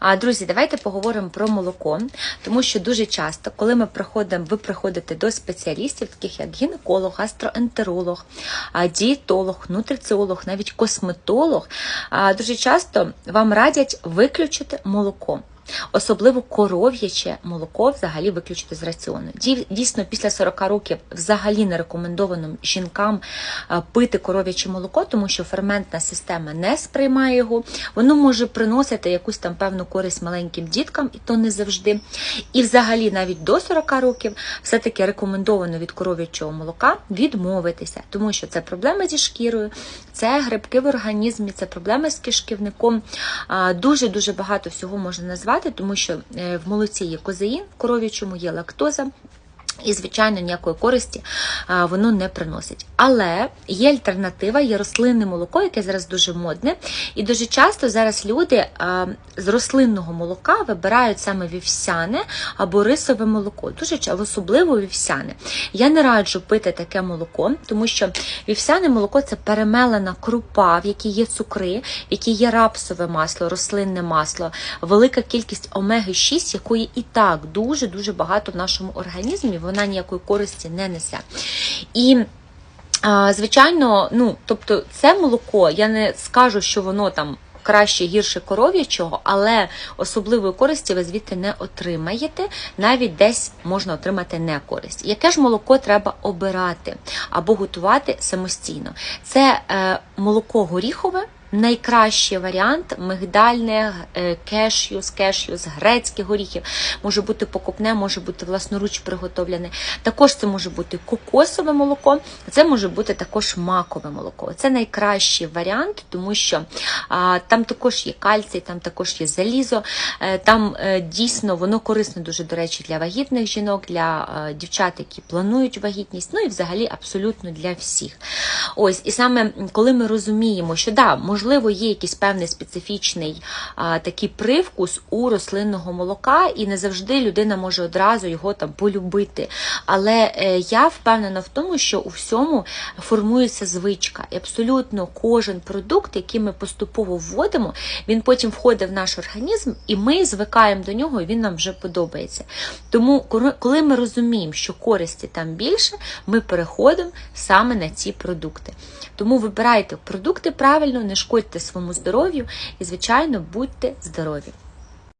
А друзі, давайте поговоримо про молоко, тому що дуже часто, коли ми приходимо, ви приходите до спеціалістів, таких як гінеколог, гастроентеролог, дієтолог, нутриціолог, навіть косметолог, дуже часто вам радять виключити молоко. Особливо коров'яче молоко взагалі виключити з раціону. Дійсно, після 40 років взагалі не рекомендовано жінкам пити коров'яче молоко, тому що ферментна система не сприймає його. Воно може приносити якусь там певну користь маленьким діткам, і то не завжди. І взагалі навіть до 40 років все-таки рекомендовано від коров'ячого молока відмовитися, тому що це проблеми зі шкірою, це грибки в організмі, це проблеми з кишківником. Дуже-дуже багато всього можна назвати, тому що е, в молоці є козеїн, в коров'ячому є лактоза. І, звичайно, ніякої користі а, воно не приносить. Але є альтернатива, є рослинне молоко, яке зараз дуже модне. І дуже часто зараз люди а, з рослинного молока вибирають саме вівсяне або рисове молоко. Дуже особливо вівсяне. Я не раджу пити таке молоко, тому що вівсяне молоко це перемелена крупа, в якій є цукри, в якій є рапсове масло, рослинне масло, велика кількість омеги 6, якої і так дуже дуже багато в нашому організмі. Вона ніякої користі не несе. І звичайно, ну тобто, це молоко, я не скажу, що воно там. Краще гірше коров'ячого, але особливої користі ви звідти не отримаєте. Навіть десь можна отримати не користь. Яке ж молоко треба обирати або готувати самостійно? Це е, молоко горіхове. Найкращий варіант мигдальне, е, кешюс, кешюс, грецькі горіхи. Може бути покупне, може бути власноруч приготовлене. Також це може бути кокосове молоко, це може бути також макове молоко. Це найкращий варіант, тому що а, там також є кальцій, там також є залізо. Е, там е, дійсно воно корисне дуже, до речі, для вагітних жінок, для е, дівчат, які планують вагітність, ну і взагалі абсолютно для всіх. Ось, і саме коли ми розуміємо, що да, можливо, є якийсь певний специфічний а, такий привкус у рослинного молока, і не завжди людина може одразу його там полюбити. Але е, я впевнена в тому, що у всьому формується звичка. І абсолютно кожен продукт, який ми поступово вводимо, він потім входить в наш організм, і ми звикаємо до нього, і він нам вже подобається. Тому, коли- ми розуміємо, що користі там більше, ми переходимо саме на ці продукти. Тому вибирайте продукти правильно, не шкодьте своєму здоров'ю і, звичайно, будьте здорові.